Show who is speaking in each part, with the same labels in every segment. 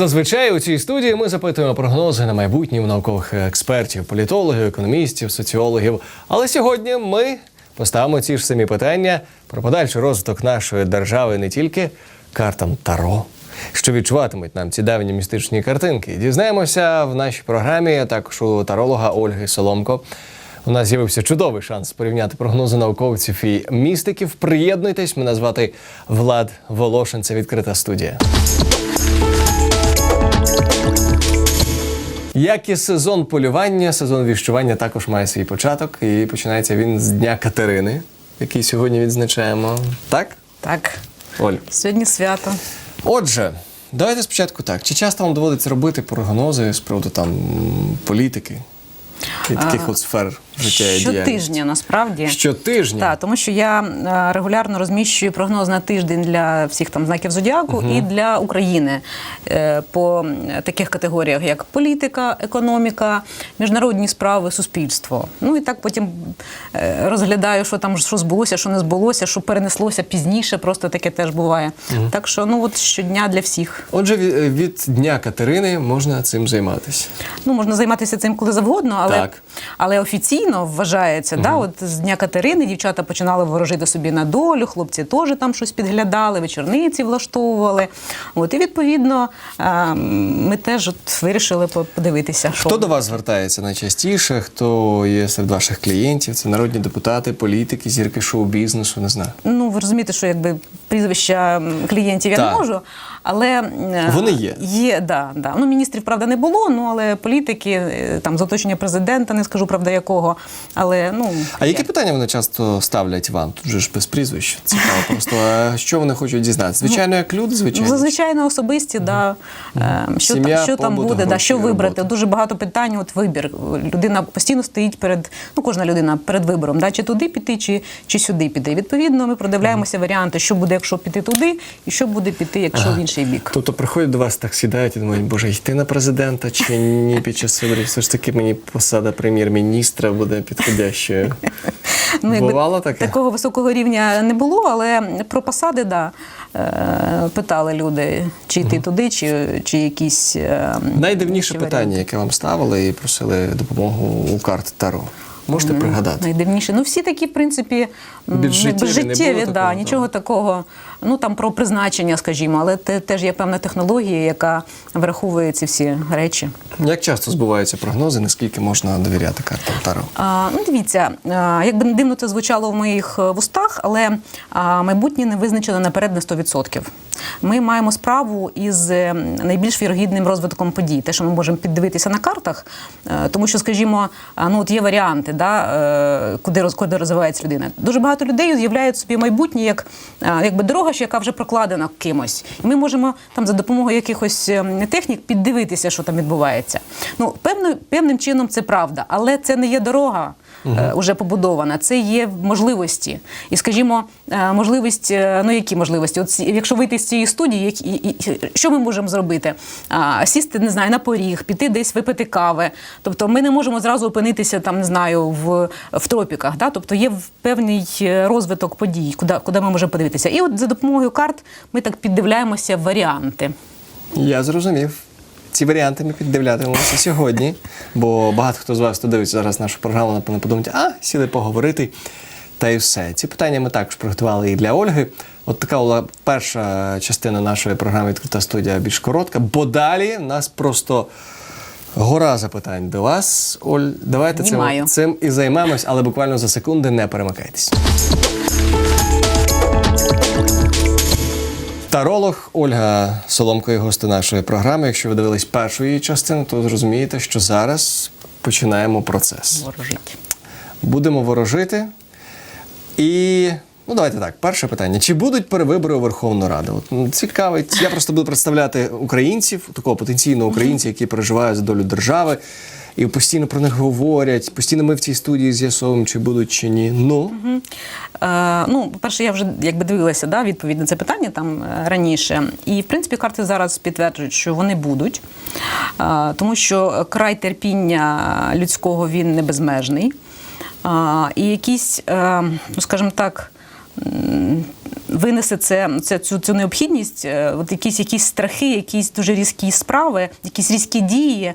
Speaker 1: Зазвичай у цій студії ми запитуємо прогнози на майбутнє наукових експертів, політологів, економістів, соціологів. Але сьогодні ми поставимо ці ж самі питання про подальший розвиток нашої держави не тільки картам Таро. Що відчуватимуть нам ці давні містичні картинки? Дізнаємося в нашій програмі, а також у таролога Ольги Соломко. У нас з'явився чудовий шанс порівняти прогнози науковців і містиків. Приєднуйтесь, мене звати Влад Волошин. Це відкрита студія. Як і сезон полювання, сезон віщування також має свій початок, і починається він з Дня Катерини, який сьогодні відзначаємо. Так,
Speaker 2: Так,
Speaker 1: Оль?
Speaker 2: сьогодні свято.
Speaker 1: Отже, давайте спочатку так. Чи часто вам доводиться робити прогнози з приводу там політики і таких от сфер життя і?
Speaker 2: Щотижня насправді.
Speaker 1: Щотижня?
Speaker 2: Так, тому що я е, регулярно розміщую прогноз на тиждень для всіх там знаків зодіаку і для України е, по таких категоріях, як політика, економіка, міжнародні справи, суспільство. Ну і так потім е, розглядаю, що там що збулося, що не збулося, що перенеслося пізніше. Просто таке теж буває. Так що ну от щодня для всіх.
Speaker 1: Отже, від, Дня Катерини можна цим займатися.
Speaker 2: Ну, можна займатися цим коли завгодно, але, але офіційно вважається, да, от з Дня Катерини дівчата починали ворожити собі на долю, хлопці теж там щось підглядали, вечорниці влаштовували. От, і відповідно ми теж от вирішили по- подивитися, що
Speaker 1: Хто до вас звертається найчастіше? Хто є серед ваших клієнтів? Це народні депутати, політики, зірки шоу-бізнесу, не знаю.
Speaker 2: Ну, ви розумієте, що якби прізвища клієнтів я
Speaker 1: Так.
Speaker 2: не можу, але
Speaker 1: Вони є.
Speaker 2: Є, да, да. Ну, міністрів, правда, не було, ну але політики, е, там з оточення президента, не скажу правда якого. Але ну
Speaker 1: А
Speaker 2: є.
Speaker 1: які питання вони часто ставлять вам? Тут же ж без прізвищ. Цікаво просто. А що вони хочуть дізнатися? Звичайно, як люди,
Speaker 2: Ну,
Speaker 1: звичайно.
Speaker 2: зазвичай на особисті, да. Е, що,
Speaker 1: Сім'я,
Speaker 2: та- що там
Speaker 1: побут,
Speaker 2: буде, да, що вибрати.
Speaker 1: робота.
Speaker 2: Дуже багато питань, от вибір. Людина постійно стоїть перед, ну кожна людина перед вибором, да, чи туди піти, чи, чи сюди піти. Відповідно, ми продивляємося варіанти, що буде, якщо піти туди, і що буде піти, якщо в інший бік.
Speaker 1: Тобто приходять до вас, так сідають і думають, боже, йти на президента чи ні під час виборів? Все ж таки мені посада прем'єр-міністра буде підходящою.
Speaker 2: Ну, якби
Speaker 1: Бувало таке?
Speaker 2: Такого високого рівня не було, але про посади, да, е, питали люди, чи йти туди, чи, чи якісь. е,
Speaker 1: Найдивніше питання, яке вам ставили і просили допомогу у карт Таро. Можете пригадати?
Speaker 2: Найдивніше. Ну, всі такі, в принципі,
Speaker 1: Більш життєві
Speaker 2: да,
Speaker 1: такого,
Speaker 2: нічого такого. Ну там про призначення, скажімо, але те, теж є певна технологія, яка враховує ці всі речі.
Speaker 1: Як часто збуваються прогнози, наскільки можна довіряти картам Таро?
Speaker 2: А, ну, дивіться, а, якби не дивно це звучало в моїх е, вустах, але а, майбутнє не визначено наперед на 100%. Ми маємо справу із е, найбільш вірогідним розвитком подій, те, що ми можемо піддивитися на картах, е, тому що, скажімо, ну от є варіанти, да, е, куди роз- куди розвивається людина. Дуже багато людей уявляють собі майбутнє як якби дорога, що яка вже прокладена кимось, і ми можемо там за допомогою якихось ем, технік піддивитися, що там відбувається. Ну певно, певним чином це правда, але це не є дорога. Е, Уже побудована, це є можливості, і скажімо, е, можливість, е, ну які можливості? От якщо вийти з цієї студії, які- і, і, що ми можемо зробити? А, сісти, не знаю, на поріг, піти десь випити кави. Тобто, ми не можемо зразу опинитися там, не знаю, в, в тропіках. Да? Тобто є певний е, розвиток подій, куди, куди ми можемо подивитися. І от за допомогою карт ми так піддивляємося варіанти.
Speaker 1: Я зрозумів. Ці варіанти ми піддивлятимемося сьогодні, бо багато хто з вас, хто дивиться зараз нашу програму, напевно, подумають, а, сіли поговорити. Та й все. Ці питання ми також приготували і для Ольги. От така була перша частина нашої програми Відкрита студія більш коротка, бо далі в нас просто гора запитань до вас. Оль, давайте цим, цим і займемось, але буквально за секунди не перемикайтесь. Таролог Ольга Соломко, є гости нашої програми. Якщо ви дивились першу її частину, то зрозумієте, що зараз починаємо процес.
Speaker 2: Ворожить.
Speaker 1: Будемо ворожити. І ну давайте так. Перше питання: чи будуть перевибори у Верховну Раду? От м, цікавить. Я просто буду представляти українців, такого потенційного українця, які переживають за долю держави. І постійно про них говорять. Постійно ми в цій студії з'ясовуємо, чи будуть чи ні. Ну
Speaker 2: Е, ну, по-перше, я вже якби дивилася да, відповідь на це питання там е, раніше. І в принципі карти зараз підтверджують, що вони будуть, Е, тому що край терпіння людського він не безмежний. Е, і якісь, е, ну скажімо так. винесе це, це цю, цю необхідність, е, от якісь, якісь страхи, якісь дуже різкі справи, якісь різкі дії.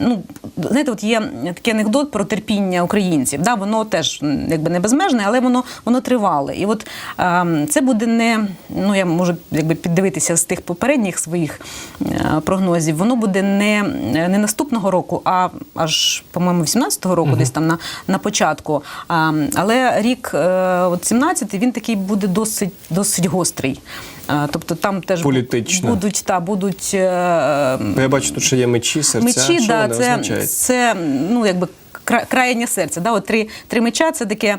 Speaker 2: Ну, знаєте, от є такий анекдот про терпіння українців. Да? Воно теж якби не безмежне, але воно, воно тривале. І от а, це буде не, ну я можу якби піддивитися з тих попередніх своїх е, прогнозів, воно буде не, не наступного року, а аж, по-моєму, 18-го року, десь там на, на початку. А, але рік е, от 17-й, він такий буде досить, досить гострий. А, тобто там теж
Speaker 1: Політично.
Speaker 2: будуть, та, будуть е,
Speaker 1: Я бачу, тут ще є мечі, серця.
Speaker 2: мечі,
Speaker 1: що
Speaker 2: да, це,
Speaker 1: означають?
Speaker 2: це ну, якби кра- краєння серця. Да? От три, три меча це таке.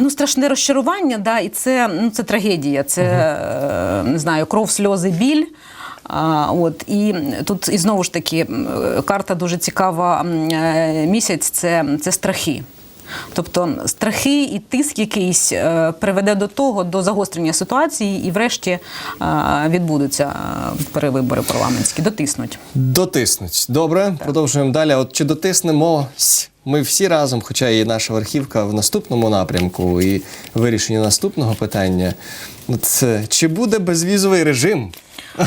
Speaker 2: Ну, страшне розчарування, да, і це, ну, це трагедія. Це е, не знаю, кров, сльози, біль. А, от і тут і знову ж таки е, карта дуже цікава. е, Місяць це, це страхи. Тобто страхи і тиск якийсь е, приведе до того, до загострення ситуації, і врешті е, відбудуться е, перевибори парламентські, дотиснуть.
Speaker 1: Дотиснуть. Добре, продовжуємо далі. От чи дотиснемось ми всі разом, хоча і наша верхівка в наступному напрямку, і вирішення наступного питання. От, е, чи буде безвізовий режим?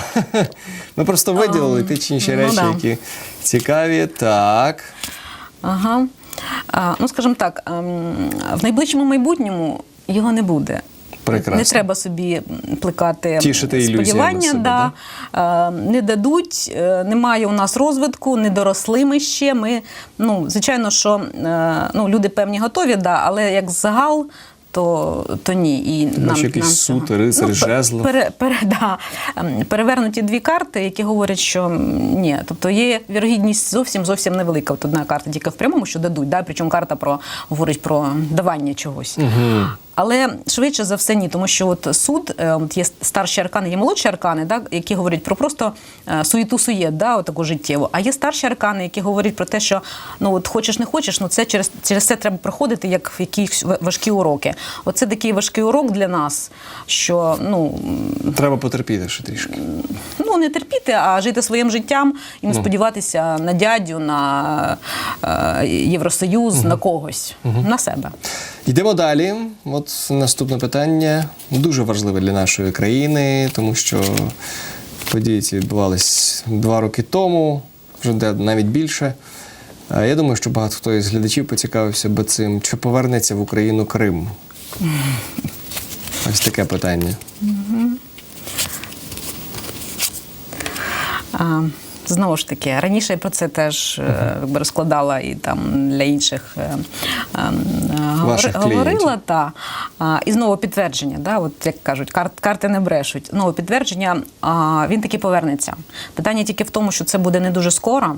Speaker 1: Ми просто виділили ті чи інші
Speaker 2: ну
Speaker 1: речі, які цікаві. Так.
Speaker 2: Ага. Ну, скажімо так, ем, в найближчому майбутньому його не буде.
Speaker 1: Прекрасно.
Speaker 2: Не треба собі плекати
Speaker 1: Тішити
Speaker 2: сподівання,
Speaker 1: себе,
Speaker 2: да. да? не дадуть, е, немає у нас розвитку, не доросли ми ще. Ми, ну, звичайно, що е, ну, люди певні готові, да, але як загал. То, то ні. І
Speaker 1: нам, якийсь
Speaker 2: нам
Speaker 1: суд, рицар,
Speaker 2: ну,
Speaker 1: жезло.
Speaker 2: пере, пере, да, ем, перевернуті дві карти, які говорять, що ні. Тобто є вірогідність зовсім зовсім невелика. От одна карта тільки в прямому, що дадуть, да? причому карта про говорить про давання чогось. Але швидше за все ні, тому що от суд, е, от є старші аркани, є молодші аркани, да, які говорять про просто е, суєту суєт, да, от таку життєву. А є старші аркани, які говорять про те, що ну от хочеш не хочеш, ну це через через це треба проходити як в якісь важкі уроки. Оце такий важкий урок для нас, що ну
Speaker 1: Треба потерпіти ще трішки.
Speaker 2: ну не терпіти, а жити своїм життям і не сподіватися на дядю, на е, Євросоюз, на когось, на себе.
Speaker 1: Йдемо далі. От наступне питання дуже важливе для нашої країни, тому що події ці відбувались два роки тому, вже навіть більше. Я думаю, що багато хто із глядачів поцікавився би цим, чи повернеться в Україну Крим. Ось таке питання.
Speaker 2: А, Знову ж таки, раніше я про це теж е, якби розкладала і там для інших е, е, говори-
Speaker 1: Ваших
Speaker 2: говорила. Та. І знову підтвердження, да, от як кажуть, карт, карти не брешуть. Знову підтвердження, він таки повернеться. Питання тільки в тому, що це буде не дуже скоро,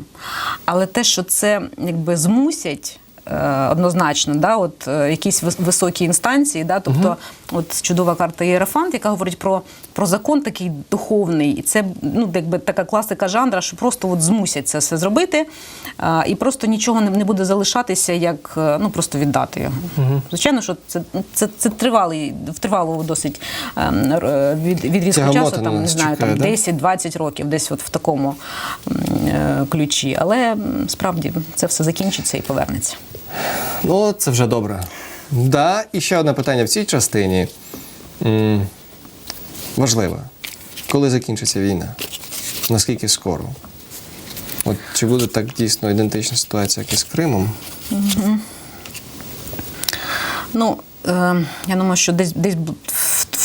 Speaker 2: але те, що це якби змусять. Е, Однозначно, да, от е, якісь вис- високі інстанції, да, тобто, от чудова карта Єрофант, яка говорить про, про закон такий духовний, і це ну, якби така класика жанра, що просто от змусять це все зробити, а, і просто нічого не, не буде залишатися, як е, ну просто віддати його. Звичайно, що це, це, це тривалий, в тривалого досить ем, від, відрізку часу, там не знаю,
Speaker 1: чекає,
Speaker 2: там
Speaker 1: да?
Speaker 2: 10-20 років, десь от в такому ключі. Але справді це все закінчиться і повернеться.
Speaker 1: Ну, це вже добре. Да, і ще одне питання в цій частині. М, Важливе. Коли закінчиться війна? Наскільки скоро? От чи буде так дійсно ідентична ситуація, як і з Кримом?
Speaker 2: Ну, е, я думаю, що десь десь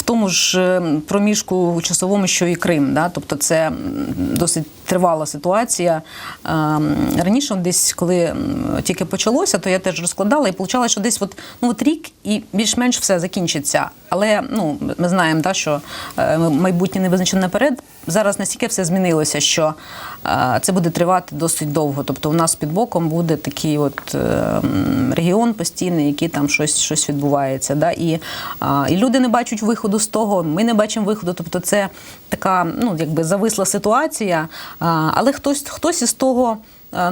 Speaker 2: тому ж е, проміжку часовому, що і Крим. Да? Тобто це досить тривала ситуація. Е, раніше, десь, коли тільки почалося, то я теж розкладала і виходило, що десь от, ну, от рік і більш-менш все закінчиться. Але ну, ми знаємо, да, що е, майбутнє не визначено наперед. Зараз настільки все змінилося, що е, це буде тривати досить довго. Тобто, у нас під боком буде такий от е, регіон постійний, який там щось, щось відбувається. Да? І, і люди не бачать виходу з того, ми не бачимо виходу. Тобто, це така ну, якби зависла ситуація, але хтось, хтось із того.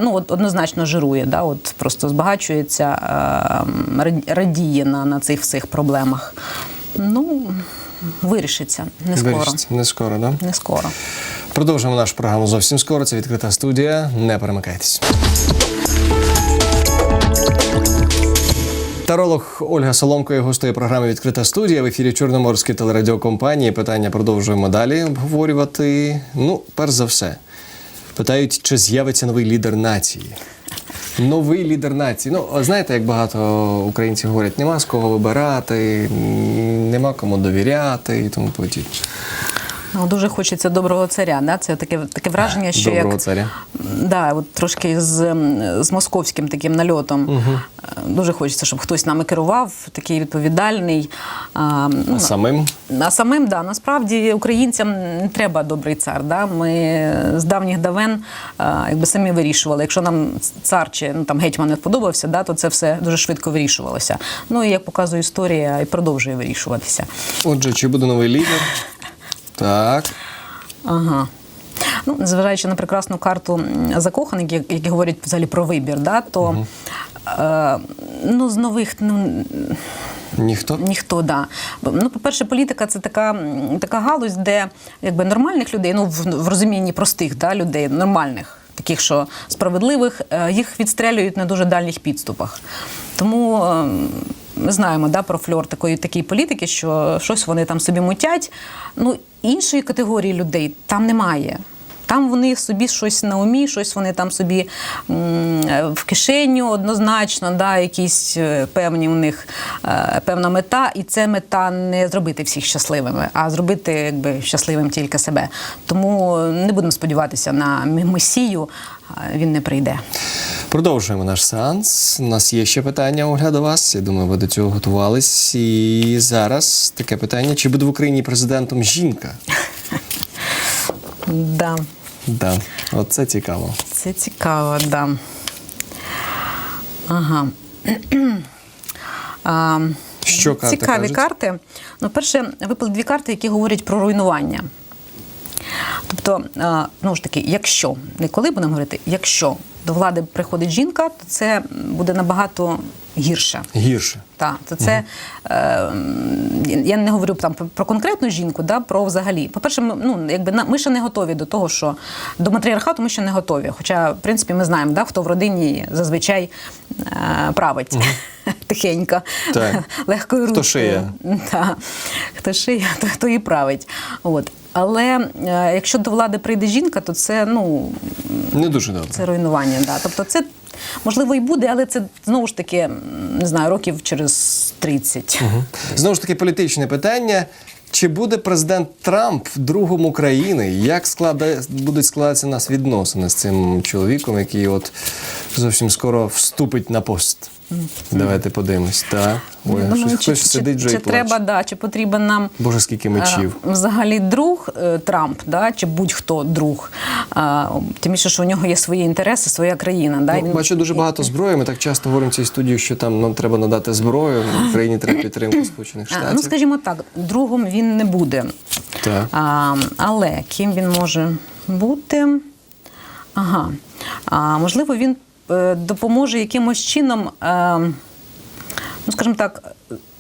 Speaker 2: Ну, от однозначно жирує, да? от просто збагачується, раді- радіє на, на цих всіх проблемах. Ну, вирішиться не скоро.
Speaker 1: Вирішиться. Не скоро, да?
Speaker 2: Не скоро.
Speaker 1: Продовжимо нашу програму зовсім скоро. Це відкрита студія. Не перемикайтесь. Таролог Ольга Соломко є гостею програми Відкрита студія в ефірі Чорноморської телерадіокомпанії. Питання продовжуємо далі обговорювати. Ну, перш за все, питають, чи з'явиться новий лідер нації. Новий лідер нації. Ну, знаєте, як багато українців говорять, нема з кого вибирати, нема кому довіряти і тому подібне.
Speaker 2: Ну, дуже хочеться доброго царя. Да? Це таке, таке враження, що
Speaker 1: Доброго
Speaker 2: як,
Speaker 1: царя.
Speaker 2: Да, от трошки з, з московським таким нальотом. Е, Дуже хочеться, щоб хтось нами керував, такий відповідальний. А, ну,
Speaker 1: А самим
Speaker 2: А самим, да, насправді українцям не треба добрий цар. Да? Ми з давніх давен а, якби самі вирішували. Якщо нам цар чи ну, там, гетьман не сподобався, да, то це все дуже швидко вирішувалося. Ну і як показує історія, і продовжує вирішуватися.
Speaker 1: Отже, чи буде новий лідер? Так.
Speaker 2: Ага. Ну, незважаючи на прекрасну карту закоханих, які, які говорять взагалі про вибір, да, то е, ну, з нових ну,
Speaker 1: Ніхто?
Speaker 2: ніхто да. Ну, по-перше, політика це така, така галузь, де якби нормальних людей, ну в, в розумінні простих да, людей, нормальних, таких, що справедливих, е, їх відстрелюють на дуже дальніх підступах. Тому е, ми знаємо да, про фльор такої такої політики, що щось вони там собі мутять. Ну, іншої категорії людей там немає. Там вони собі щось на умі, щось вони там собі в кишеню однозначно, да, якісь е, певні у них е, певна мета, і це мета не зробити всіх щасливими, а зробити якби щасливим тільки себе. Тому не будемо сподіватися на месію, він не прийде.
Speaker 1: Продовжуємо наш сеанс. У нас є ще питання, Ольга, до вас. Я думаю, ви до цього готувались. І зараз таке питання: чи буде в Україні президентом жінка?
Speaker 2: Да.
Speaker 1: Да, от це цікаво.
Speaker 2: Це цікаво, да. Ага. А,
Speaker 1: Що карти
Speaker 2: Цікаві
Speaker 1: кажуть?
Speaker 2: карти. Ну, перше, випали дві карти, які говорять про руйнування. Тобто, ну ж таки, якщо, не коли будемо говорити, якщо до влади приходить жінка, то це буде набагато гірше.
Speaker 1: Гірше.
Speaker 2: Так, то це е, я не говорю там про- конкретну жінку, да, про взагалі. По-перше, ми, ну, якби на- ми ще не готові до того, що до матріархату ми ще не готові. Хоча, в принципі, ми знаємо, да, хто в родині зазвичай е, править тихенько,
Speaker 1: Так.
Speaker 2: легкою
Speaker 1: Хто шиє.
Speaker 2: Так. Хто шиє, то, то і править. От. Але е, якщо до влади прийде жінка, то це ну
Speaker 1: Не дуже добре.
Speaker 2: це руйнування. Да. Тобто це можливо і буде, але це знову ж таки не знаю, років через 30.
Speaker 1: Знову ж таки, політичне питання. Чи буде президент Трамп другом України? Як склада... будуть складатися нас відносини з цим чоловіком, який от зовсім скоро вступить на пост? Давайте подивимось. Так. Ой,
Speaker 2: Ну,
Speaker 1: щось
Speaker 2: чи,
Speaker 1: хтось
Speaker 2: чи,
Speaker 1: сидить вже
Speaker 2: чи
Speaker 1: і плаче.
Speaker 2: треба, да, чи потрібен нам
Speaker 1: Боже, скільки мечів.
Speaker 2: е, взагалі друг е, Трамп, да, чи будь-хто друг. А, тим більше, що у нього є свої інтереси, своя країна. Да,
Speaker 1: Ну,
Speaker 2: він-
Speaker 1: бачу дуже багато зброї. Ми так часто говоримо в цій студії, що там нам треба надати зброю. Україні треба підтримку Сполучених
Speaker 2: А,
Speaker 1: Штатів.
Speaker 2: ну, скажімо так, другом він не буде.
Speaker 1: Так.
Speaker 2: А, але ким він може бути? Ага. А, можливо, він е, допоможе якимось чином, е, ну, скажімо так,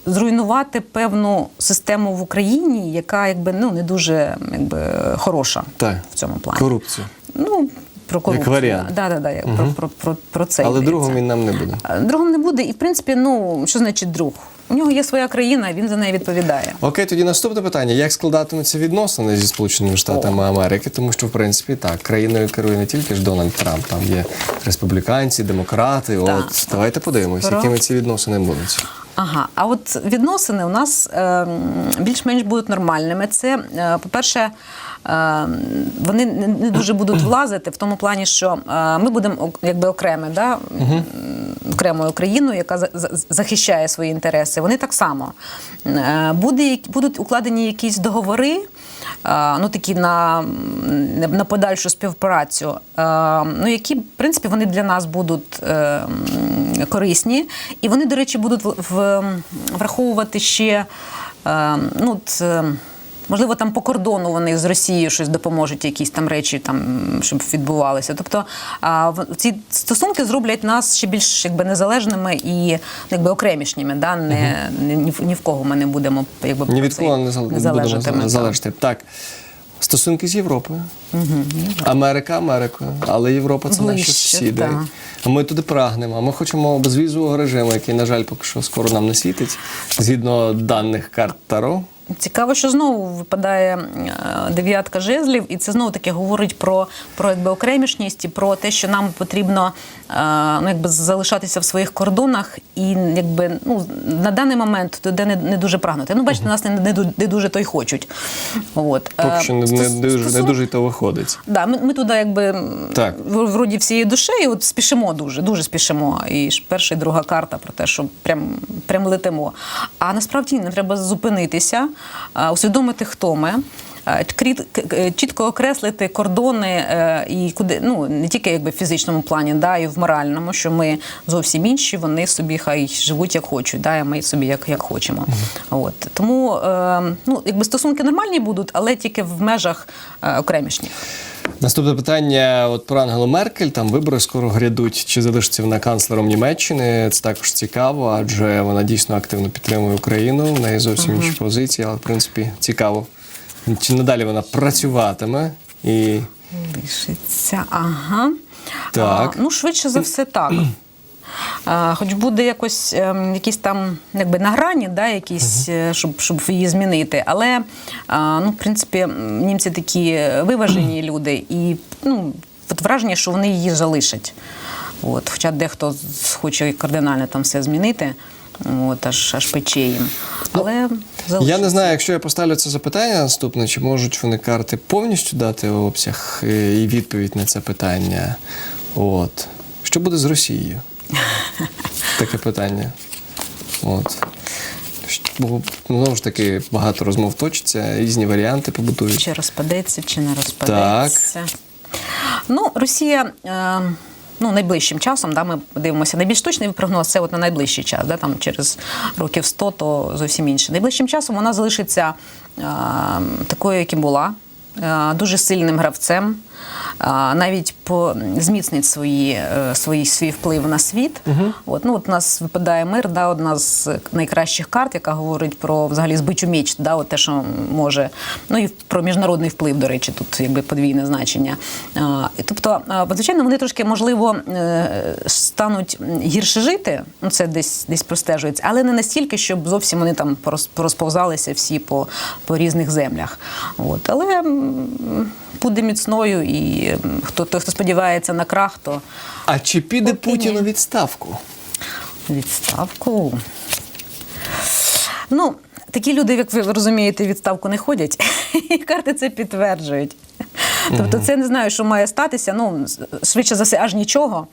Speaker 2: зруйнувати певну систему в Україні, яка якби ну не дуже якби хороша
Speaker 1: Так.
Speaker 2: в цьому плані.
Speaker 1: Корупція.
Speaker 2: Ну, про корупцію.
Speaker 1: варіант.
Speaker 2: Да, да, да, угу. про, про, про, про це
Speaker 1: Але
Speaker 2: йдеться.
Speaker 1: другом він нам не буде.
Speaker 2: А, Другом не буде, і в принципі, ну що значить друг? У нього є своя країна, він за неї відповідає.
Speaker 1: Окей, тоді наступне питання: як складатимуться відносини зі Сполученими Штатами Америки? Тому що, в принципі, так, країною керує не тільки ж Дональд Трамп, там є республіканці, демократи. От давайте подивимося, якими ці відносини будуть.
Speaker 2: Ага, а от відносини у нас е, більш-менш будуть нормальними. Це, е, по-перше, е, вони не дуже будуть влазити в тому плані, що е, ми будемо якби окремо, да? Угу. окремою країною, яка за- за- захищає свої інтереси. Вони так само Е, буде, будуть укладені якісь договори. Е, Ну, такі на, на подальшу співпрацю, е, ну які в принципі вони для нас будуть е, корисні, і вони, до речі, будуть враховувати ще ну, от, е, Можливо, там по кордону вони з Росією щось допоможуть, якісь там речі там, щоб відбувалися. Тобто а, ці стосунки зроблять нас ще більш якби незалежними і якби окремішніми. Да? Не, ні, ні в- ні в кого ми не будемо якби
Speaker 1: Ні від кого не зал-
Speaker 2: не залежатиме, так.
Speaker 1: залежати. Так. Стосунки з Європою. Америка Америкою, але Європа це наші сусіди. А Ми туди прагнемо. Ми хочемо безвізового режиму, який, на жаль, поки що скоро нам не світить, згідно даних карт Таро.
Speaker 2: Цікаво, що знову випадає е, дев'ятка жезлів, і це знову таки говорить про, про якби окремішність і про те, що нам потрібно е, ну, якби залишатися в своїх кордонах і якби ну на даний момент туди не, не дуже прагнути. Ну, бачите, нас не, не, не дуже то й хочуть. От
Speaker 1: Поки
Speaker 2: Е,
Speaker 1: що не, не, дуже, не дуже й то виходить.
Speaker 2: Да, ми, ми туди якби
Speaker 1: Так.
Speaker 2: вроді всією душею от спішимо дуже, дуже спішимо. І ж перша і друга карта про те, що прям, прям летимо. А насправді не треба зупинитися, усвідомити, хто ми. к- к- Чітко окреслити кордони е, і куди ну не тільки якби в фізичному плані, да, і в моральному, що ми зовсім інші, вони собі хай живуть як хочуть, да, і ми собі як, як хочемо. От тому е, ну якби стосунки нормальні будуть, але тільки в межах е, окремішніх.
Speaker 1: Наступне питання от про Ангелу Меркель. Там вибори скоро грядуть. Чи залишиться вона канцлером Німеччини? Це також цікаво, адже вона дійсно активно підтримує Україну. В неї зовсім інші позиції, але в принципі цікаво. Чи надалі вона працюватиме і
Speaker 2: Лишиться, ага.
Speaker 1: Так.
Speaker 2: А, ну, швидше за все, так. Хоч буде якось ем, якісь там якби на грані, да, якісь, е, щоб, щоб її змінити. Але ну, в принципі, німці такі виважені люди, і ну, от враження, що вони її залишать. От, хоча дехто хоче кардинально там все змінити, от, аж, аж пече їм. Але
Speaker 1: я не знаю, якщо я поставлю це запитання наступне, чи можуть вони карти повністю дати обсяг е, і відповідь на це питання. От що буде з Росією? Таке питання. От. Бо знову ж таки багато розмов точиться, різні варіанти побудують.
Speaker 2: Чи розпадеться, чи не розпадеться. Ну, Росія. Е, Ну, найближчим часом, да, ми дивимося найбільш точний прогноз, це от на найближчий час, да, там через років 100, то зовсім інше. Найближчим часом вона залишиться е, такою, яким була, е, дуже сильним гравцем, навіть по, зміцнить свої, е, свої, свій вплив на світ. От, ну, от у нас випадає мир, да, одна з найкращих карт, яка говорить про взагалі збичу меч, да, от те, що може. Ну і про міжнародний вплив, до речі, тут якби подвійне значення. А, тобто, звичайно, вони трошки, можливо, е, стануть гірше жити, ну це десь десь простежується, але не настільки, щоб зовсім вони там порозп- порозповзалися всі по, по різних землях. От. Але буде міцною, і хто той, хто сподівається на крах, то
Speaker 1: А чи піде Путін у відставку?
Speaker 2: Відставку. Ну, такі люди, як ви розумієте, відставку не ходять, і карти це підтверджують. Тобто, це не знаю, що має статися. Ну, швидше за все, аж нічого,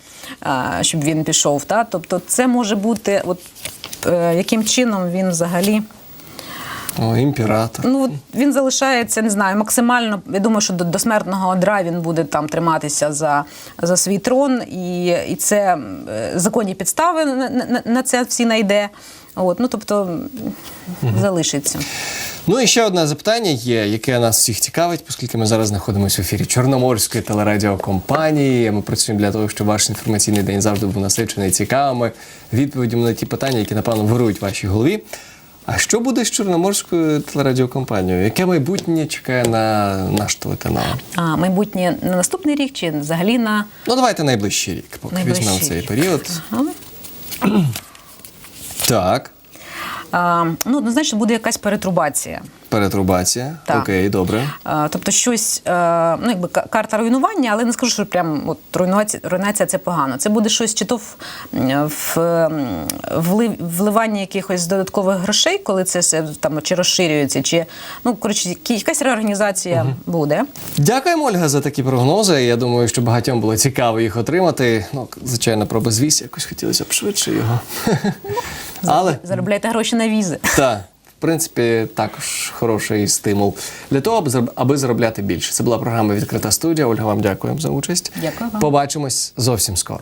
Speaker 2: щоб він пішов. Та? Тобто, це може бути, от, е, яким чином він взагалі.
Speaker 1: О, імператор.
Speaker 2: Ну, він залишається, не знаю, максимально. Я думаю, що до, до смертного одра він буде там триматися за, за свій трон, і, і це е, законні підстави на, на, на це всі найде. От, ну тобто залишиться.
Speaker 1: Ну і ще одне запитання є, яке нас всіх цікавить, оскільки ми зараз знаходимося в ефірі Чорноморської телерадіокомпанії. Ми працюємо для того, щоб ваш інформаційний день завжди був насичений цікавими відповідями на ті питання, які напевно вирують в вашій голові. А що буде з Чорноморською телерадіокомпанією? Яке майбутнє чекає на наш телеканал?
Speaker 2: А майбутнє на наступний рік чи взагалі на
Speaker 1: Ну, давайте найближчий рік, поки
Speaker 2: Найближчий
Speaker 1: візьмемо цей
Speaker 2: рік.
Speaker 1: період.
Speaker 2: Ага.
Speaker 1: Так,
Speaker 2: а, ну однозначно буде якась перетрубація.
Speaker 1: Перетрубація.
Speaker 2: Так.
Speaker 1: Окей, добре.
Speaker 2: А, Тобто щось, е, ну якби карта руйнування, але не скажу, що прям от руйнація, руйнація це погано. Це буде щось чи то в, в вливання якихось додаткових грошей, коли це все там чи розширюється, чи ну коротше, якась реорганізація буде.
Speaker 1: Дякуємо, Ольга, за такі прогнози. Я думаю, що багатьом було цікаво їх отримати. Ну, звичайно, про безвіз якось хотілося б швидше його. Але
Speaker 2: Заробляйте гроші на візи.
Speaker 1: так, принципі, також хороший стимул для того, аби зароб- аби заробляти більше. Це була програма Відкрита студія. Ольга, вам дякуємо за участь.
Speaker 2: Дякую вам.
Speaker 1: Побачимось зовсім скоро.